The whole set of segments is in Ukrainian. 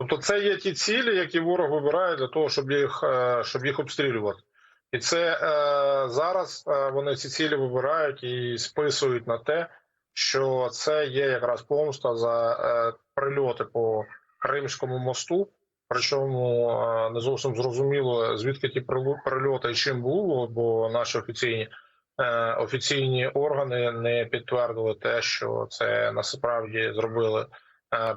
Тобто, це є ті цілі, які ворог вибирає для того, щоб їх е, щоб їх обстрілювати. І це е, зараз е, вони ці цілі вибирають і списують на те, що це є якраз помста за прильоти по Кримському мосту. Причому не зовсім зрозуміло звідки ті прильоти і чим було, бо наші офіційні офіційні органи не підтвердили те, що це насправді зробили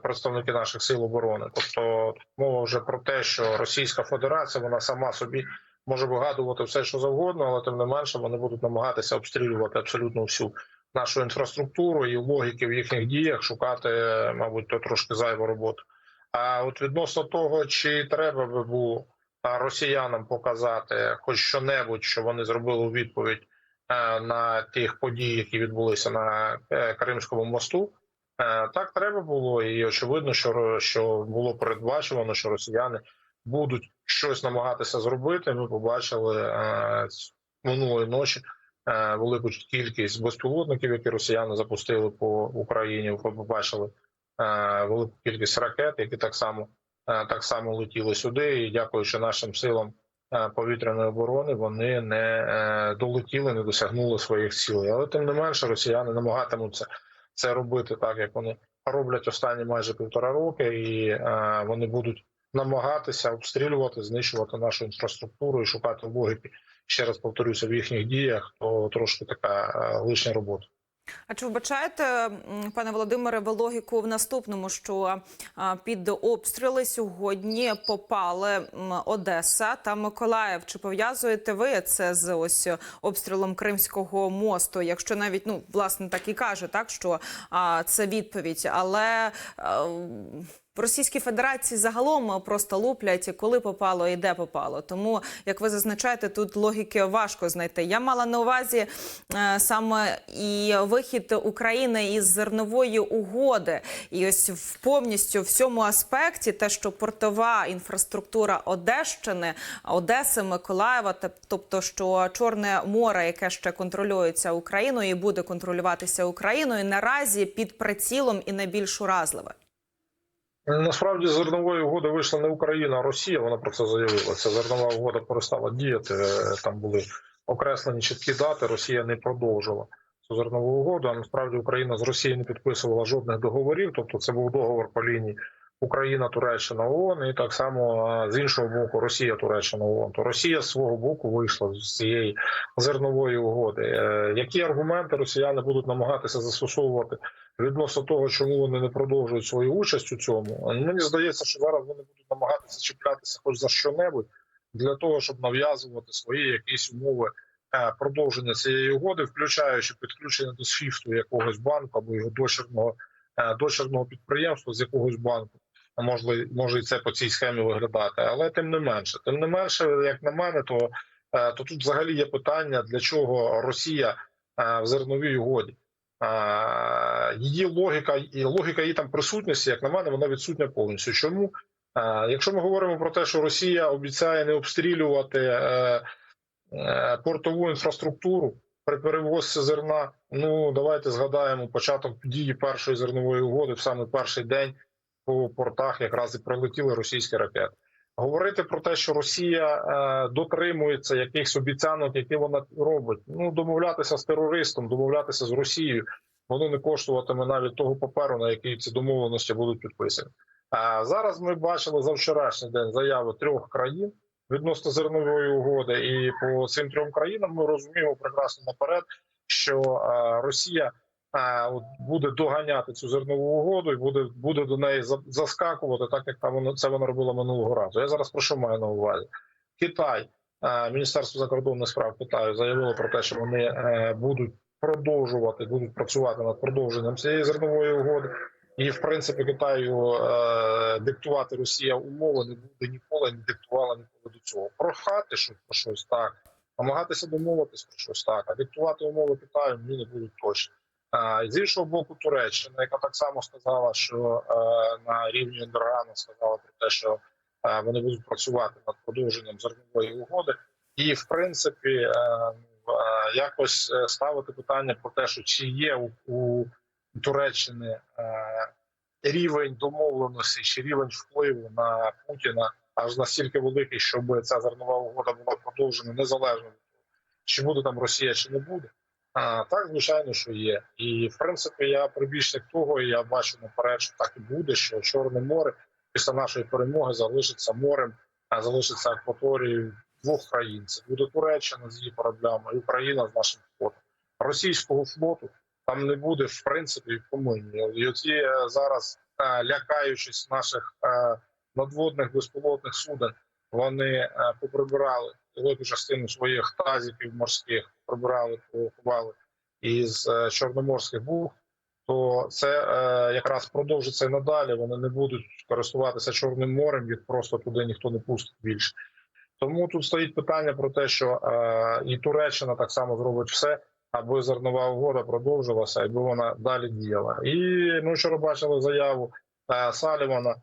представники наших сил оборони. Тобто мова вже про те, що Російська Федерація вона сама собі може вигадувати все, що завгодно, але тим не менше вони будуть намагатися обстрілювати абсолютно всю нашу інфраструктуру і логіки в їхніх діях шукати, е, мабуть, то трошки зайву роботу. А от відносно того, чи треба би було росіянам показати хоч що-небудь, що вони зробили у відповідь е, на тих подій, які відбулися на е, Кримському мосту. Е, Так треба було, і очевидно, що, що було передбачено, що росіяни будуть щось намагатися зробити. Ми побачили е, минулої ночі е, велику кількість безпілотників, які росіяни запустили по Україні. Ви побачили велику кількість ракет, які так само так само летіли сюди. І дякуючи нашим силам повітряної оборони, вони не долетіли, не досягнули своїх цілей. Але тим не менше, росіяни намагатимуться це робити так, як вони роблять останні майже півтора роки, і е, вони будуть намагатися обстрілювати, знищувати нашу інфраструктуру і шукати логіки. Ще раз повторюся в їхніх діях, то трошки така е, лишня робота. А чи вбачаєте, пане Володимире, ви логіку в наступному, що під обстріли сьогодні попали Одеса та Миколаїв? Чи пов'язуєте ви це з ось обстрілом Кримського мосту? Якщо навіть ну власне так і каже, так що це відповідь, але в Російській Федерації загалом просто луплять, коли попало і де попало. Тому, як ви зазначаєте, тут логіки важко знайти. Я мала на увазі е, саме і вихід України із зернової угоди, і ось в повністю в цьому аспекті, те, що портова інфраструктура Одещини, Одеси, Миколаєва, тобто що Чорне море, яке ще контролюється Україною і буде контролюватися Україною, наразі під прицілом і найбільш уразливе. Насправді зернової угоди вийшла не Україна, а Росія. Вона про це заявила. Ця зернова угода перестала діяти. Е, Там були окреслені чіткі дати. Росія не продовжила цю зернову угоду. А насправді Україна з Росією не підписувала жодних договорів. Тобто, це був договор по лінії Україна, Туреччина, ООН, і так само е, з іншого боку Росія, Туреччина, ООН. То Росія з свого боку вийшла з цієї зернової угоди. Е, Які аргументи росіяни будуть намагатися застосовувати відносно того, чому вони не продовжують свою участь у цьому? Мені здається, що зараз вони будуть намагатися чіплятися хоч за що-небудь для того, щоб нав'язувати свої якісь умови е, продовження цієї угоди, включаючи підключення до свіфту якогось банку або його дочерного е, дочерного підприємства з якогось банку. А може, і це по цій схемі виглядати, але тим не менше, тим не менше, як на мене, то, е, то тут взагалі є питання, для чого Росія в зерновій угоді. Її логіка і логіка її там присутності, як на мене, вона відсутня повністю. Чому? Якщо ми говоримо про те, що Росія обіцяє не обстрілювати е, е, портову інфраструктуру при перевозці зерна, ну давайте згадаємо початок дії першої зернової угоди в саме перший день по портах якраз і прилетіли російські ракети. Говорити про те, що Росія е, дотримується якихось обіцянок, які вона робить. Ну домовлятися з терористом, домовлятися з Росією, воно не коштуватиме навіть того паперу, на який ці домовленості будуть підписані. А зараз ми бачили за вчорашній день заяви трьох країн відносно зернової угоди, і по цим трьом країнам ми розуміємо прекрасно наперед, що е, Росія от буде доганяти цю зернову угоду і буде буде до неї за- заскакувати, так як там це вона робила минулого разу. Я зараз про що маю на увазі? Китай, е, Міністерство закордонних справ Китаю заявило про те, що вони е, будуть продовжувати, будуть працювати над продовженням цієї зернової угоди. І в принципі Китаю е, диктувати Росія умови не буде ніколи, не диктувала ніколи до цього. Прохати що про щось так, намагатися домовитись про щось так, а диктувати умови Китаю ні не будуть точно. З іншого боку, Туреччина, яка так само сказала, що е, на рівні Ендоргана сказала про те, що е, вони будуть працювати над продовженням зернової угоди, і в принципі е, ну, якось ставити питання про те, що чи є у, Туреччини рівень домовленості чи рівень впливу на Путіна аж настільки великий, щоб ця зернова угода була продовжена незалежно від того, чи буде там Росія, чи не буде. А так, звичайно, що є. І в принципі, я прибічник того, і я бачу наперед, що так і буде, що Чорне море після нашої перемоги залишиться морем, а залишиться акваторією двох країн. Це буде Туреччина з її кораблями, і Україна з нашим флотом. Російського флоту там не буде в принципі в помині. І оці е, зараз е, лякаючись наших е, надводних безпілотних суден, вони поприбирали велику частину своїх тазиків морських, прибирали, ховали із е, чорноморських бух. То це е, якраз продовжиться і надалі. Вони не будуть користуватися чорним морем, їх просто туди ніхто не пустить більше. Тому тут стоїть питання про те, що е, і Туреччина так само зробить все, аби зернова угода продовжилася, аби вона далі діяла. І ми вчора бачили заяву Салівана.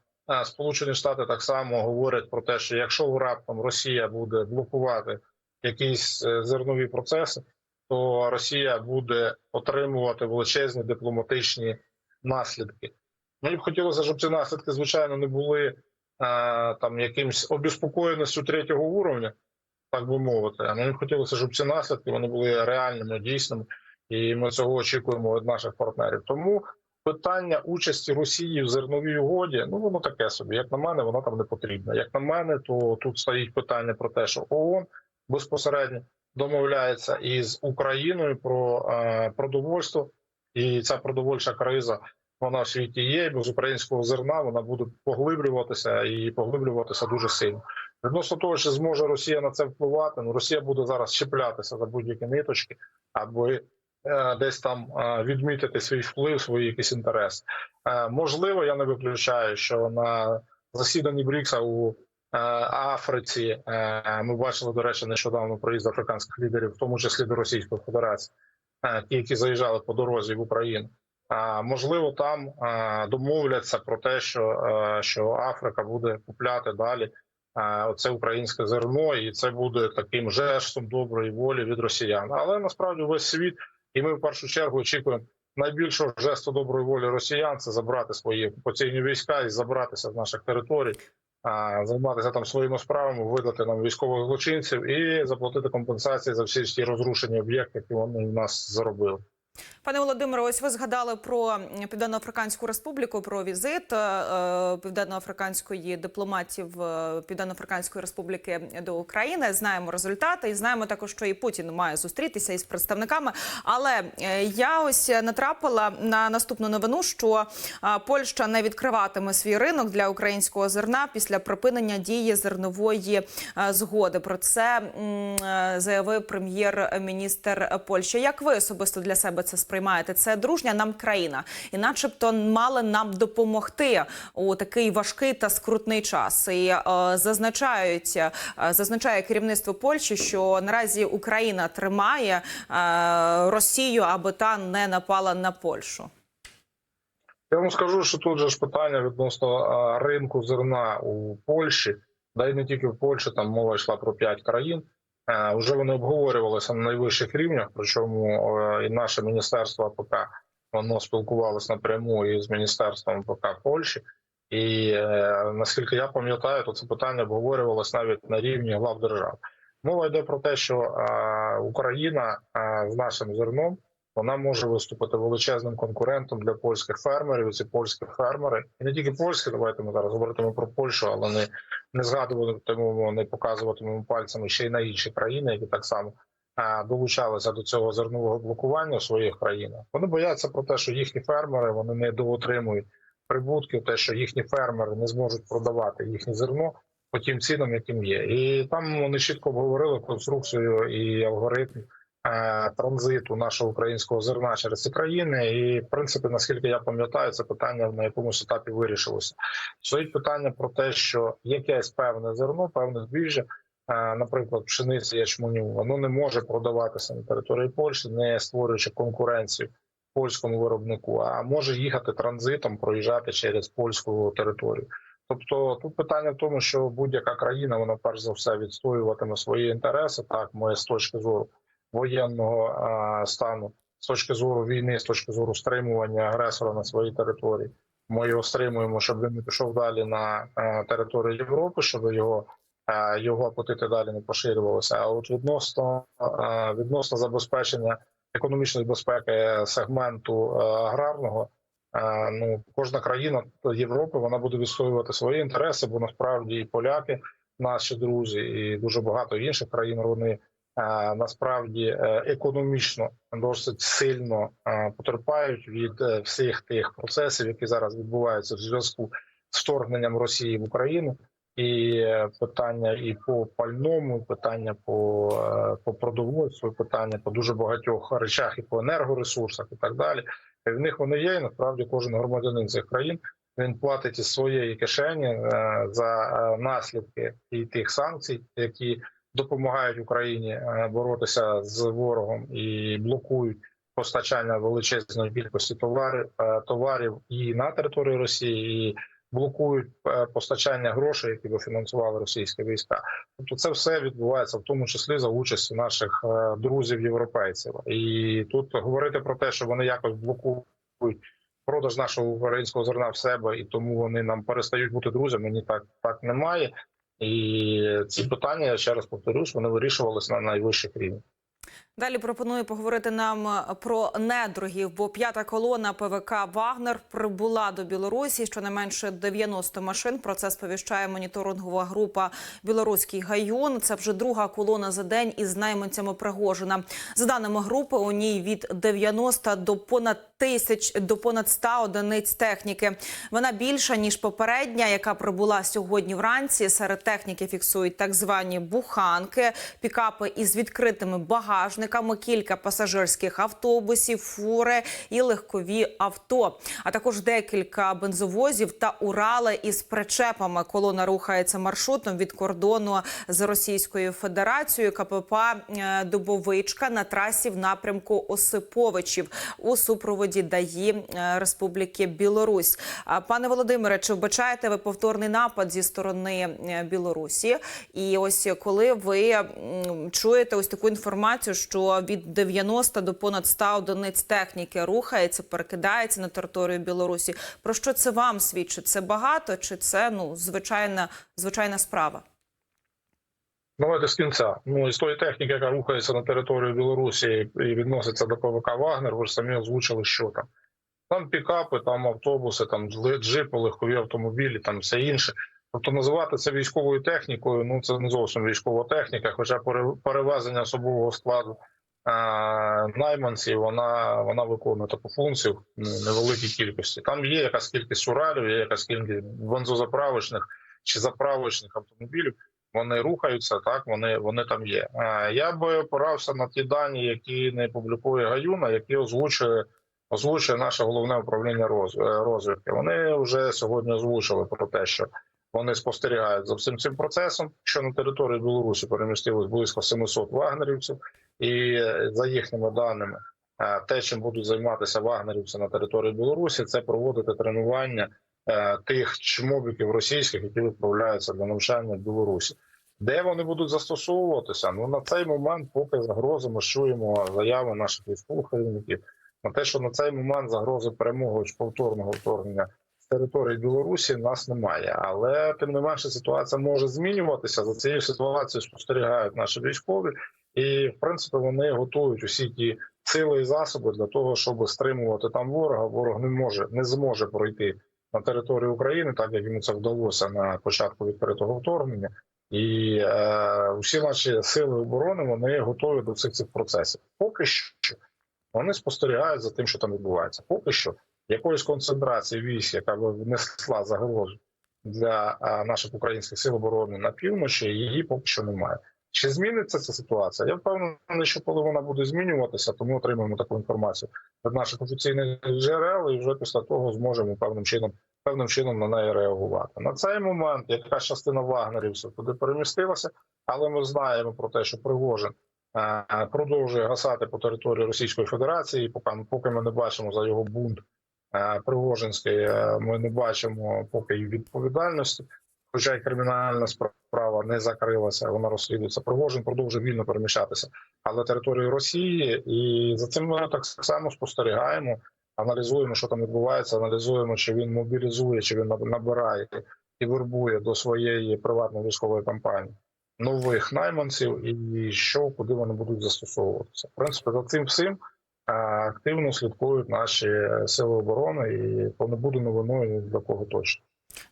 Сполучені Штати так само говорять про те, що якщо раптом Росія буде блокувати якісь е, зернові процеси, то Росія буде отримувати величезні дипломатичні наслідки. Мені б хотілося, щоб ці наслідки, звичайно, не були е, там якимсь обіспокоєністю третього уровня, так би мовити. А мені б хотілося, щоб ці наслідки вони були реальними, дійсними, і ми цього очікуємо від наших партнерів. Тому питання участі Росії в зерновій угоді, ну воно таке собі. Як на мене, воно там не потрібно. Як на мене, то тут стоїть питання про те, що ООН безпосередньо домовляється із Україною про е, продовольство, і ця продовольча криза вона в світі є. і Без українського зерна вона буде поглиблюватися і поглиблюватися дуже сильно. Відносно того, чи зможе Росія на це впливати, ну Росія буде зараз чіплятися за будь-які ниточки, аби е, десь там е, відмітити свій вплив, свої якісь інтереси. Можливо, я не виключаю, що на засіданні Брікса у Африці е, ми бачили, до речі, нещодавно проїзд африканських лідерів, в тому числі до Російської Федерації, е, ті, які заїжджали по дорозі в Україну. Можливо, там е, домовляться про те, що, е, що Африка буде купляти далі е, оце українське зерно, і це буде таким жестом доброї волі від росіян. Але насправді весь світ, і ми в першу чергу очікуємо найбільшого жесту доброї волі росіян це забрати свої окупаційні війська і забратися з наших територій, займатися там своїми справами, видати нам військових злочинців і заплатити компенсації за всі ті розрушені об'єкти, які вони в нас заробили. Пане Володимире, ось ви згадали про Південно-Африканську Республіку, про візит е, південно-африканської дипломатів е, Південно-Африканської Республіки до України. Знаємо результати, і знаємо також, що і Путін має зустрітися із представниками. Але е, я ось натрапила на наступну новину, що Польща не відкриватиме свій ринок для українського зерна після припинення дії зернової згоди. Про це заявив прем'єр-міністр Польщі. Як ви особисто для себе це сприймаєте? Це дружня нам країна, і, начебто, мали нам допомогти у такий важкий та скрутний час. І е, зазначають, е, зазначає керівництво Польщі, що наразі Україна тримає е, Росію, аби та не напала на Польщу. Я вам скажу, що тут же ж питання відносно ринку зерна у Польщі, да й не тільки в Польщі, там мова йшла про п'ять країн. Вже вони обговорювалися на найвищих рівнях, причому е, і наше міністерство АПК воно спілкувалося напряму із міністерством АПК Польщі. І е, наскільки я пам'ятаю, то це питання обговорювалося навіть на рівні глав держав. Мова йде про те, що е, Україна з нашим зерном вона може виступити величезним конкурентом для польських фермерів. Ці польські фермери, і не тільки польські, давайте ми зараз говоритимо про Польщу, але не, не згадуватимемо, не показуватимемо пальцями ще й на інші країни, які так само а, долучалися до цього зернового блокування в своїх країнах. Вони бояться про те, що їхні фермери вони не доотримують прибутків, те, що їхні фермери не зможуть продавати їхнє зерно по тим цінам, яким є, і там вони чітко обговорили конструкцію і алгоритм е, транзиту нашого українського зерна через ці країни. І в принципі, наскільки я пам'ятаю, це питання на якомусь етапі вирішилося. Стоїть питання про те, що якесь певне зерно, певне збіжжя, е, наприклад, пшениця ячменю, воно не може продаватися на території Польщі, не створюючи конкуренцію польському виробнику, а може їхати транзитом, проїжджати через польську територію. Тобто тут питання в тому, що будь-яка країна вона перш за все відстоюватиме свої інтереси. Так, ми з точки зору воєнного стану, з точки зору війни, з точки зору стримування агресора на своїй території. Ми його стримуємо, щоб він не пішов далі на е, територію Європи, щоб його е, його апетити далі не поширювалися. А от відносно е, відносно забезпечення економічної безпеки сегменту аграрного, ну кожна країна Європи вона буде відстоювати свої інтереси, бо насправді і поляки, наші друзі, і дуже багато інших країн вони. Насправді е, економічно досить сильно потерпають від е, всіх тих процесів, які зараз відбуваються в зв'язку з вторгненням Росії в Україну, і е, питання і по пальному, і питання по, по продовольству, і питання по дуже багатьох речах, і по енергоресурсах, і так далі. І в них вони є. І насправді кожен громадянин цих країн він платить із своєї кишені за наслідки і тих санкцій, які допомагають Україні е, боротися з ворогом і блокують постачання величезної кількості товарів е, товарів і на території Росії, і блокують е, постачання грошей, які би фінансували російські війська. Тобто, це все відбувається в тому числі за участю наших е, друзів європейців. І тут говорити про те, що вони якось блокують продаж нашого українського зерна в себе, і тому вони нам перестають бути друзями. Ні, так так немає. І ці питання, я ще раз повторюсь, вони вирішувалися на найвищих рівнях. Далі пропоную поговорити нам е, про недругів, бо п'ята колона ПВК Вагнер прибула до Білорусі. Щонайменше 90 машин. Про це сповіщає моніторингова група Білоруський гаюн. Це вже друга колона за день із найманцями Пригожина. За даними групи, у ній від 90 до понад тисяч до понад 100 одиниць техніки. Вона більша ніж попередня, яка прибула сьогодні вранці. Серед техніки фіксують так звані буханки, пікапи із відкритими багажниками, кілька пасажирських автобусів, фури і легкові авто, а також декілька бензовозів та урали із причепами. Колона рухається маршрутом від кордону з Російською Федерацією. КПП е, Дубовичка на трасі в напрямку Осиповичів у супроводі ДАІ е, Республіки Білорусь. Пане Володимире, чи вбачаєте ви повторний напад зі сторони е, Білорусі? І ось коли ви чуєте ось таку інформацію, що від 90 до понад 100 одиниць техніки рухається, перекидається на територію Білорусі. Про що це вам свідчить? Це багато чи це ну звичайна звичайна справа? Давайте з кінця. Ну із тої техніки, яка рухається на територію Білорусі і відноситься до ПВК Вагнер, ви ж самі озвучили, що там. Там пікапи, там автобуси, там джипи, легкові автомобілі, там все інше. Тобто називати це військовою технікою, ну це не зовсім військова техніка, хоча перевезення особового складу е, найманців, вона, вона виконує таку функцію в невеликій кількості. Там є якась кількість уралів, є якась кількість бензозаправочних чи заправочних автомобілів. Вони рухаються, так вони вони там є. Е, Я би опирався на ті дані, які не публікує Гаюна, які озвучує озвучує наше головне управління е, розвідки. Вони вже сьогодні озвучили про те, що вони спостерігають за всім цим процесом. Що на території Білорусі перемістилось близько 700 вагнерівців, і е, за їхніми даними, е, те, чим будуть займатися вагнерівці на території Білорусі, це проводити тренування е, тих чмобіків російських, які відправляються для навчання в Білорусі. Де вони будуть застосовуватися? Ну на цей момент, поки загрози, ми чуємо заяви наших військових керівників на те, що на цей момент загрози перемоги повторного вторгнення території Білорусі нас немає. Але тим не менше ситуація може змінюватися. За цією ситуацією спостерігають наші військові, і в принципі вони готують усі ті сили і засоби для того, щоб стримувати там ворога. Ворог не може не зможе пройти на територію України, так як йому це вдалося на початку відкритого вторгнення. І е, усі наші сили оборони вони готові до всіх цих процесів. Поки що вони спостерігають за тим, що там відбувається. Поки що якоїсь концентрації військ, яка б внесла загрозу для наших українських сил оборони на півночі, її поки що немає. Чи зміниться ця ситуація? Я впевнений, що коли вона буде змінюватися, то ми отримаємо таку інформацію від наших офіційних джерел, і вже після того зможемо певним чином певним чином на неї реагувати. На цей момент якась частина вагнерівців туди перемістилася, але ми знаємо про те, що Пригожин продовжує гасати по території Російської Федерації. Поки ми не бачимо за його бунт е, Пригожинський, е, ми не бачимо поки відповідальності. Хоча й кримінальна справа не закрилася, вона розслідується. Пригожин продовжує вільно переміщатися, але територію Росії, і за цим ми так само спостерігаємо. аналізуємо, що там відбувається, аналізуємо, чи він мобілізує, чи він набирає і вербує до своєї приватної військової кампанії нових найманців, і що куди вони будуть застосовуватися. В принципі, за цим всім активно слідкують наші сили оборони, і то не буде новиною для кого точно.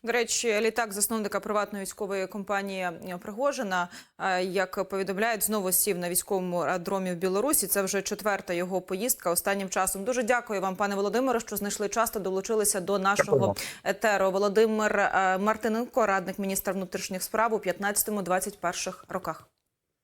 До речі, літак засновника приватної військової компанії Пригожина, е, як повідомляють, знову сів на військовому аеродромі в Білорусі. Це вже четверта його поїздка останнім часом. Дуже дякую вам, пане Володимире, що знайшли час та долучилися до нашого етеру. Володимир е, Мартиненко, радник міністра внутрішніх справ у 15-21 роках.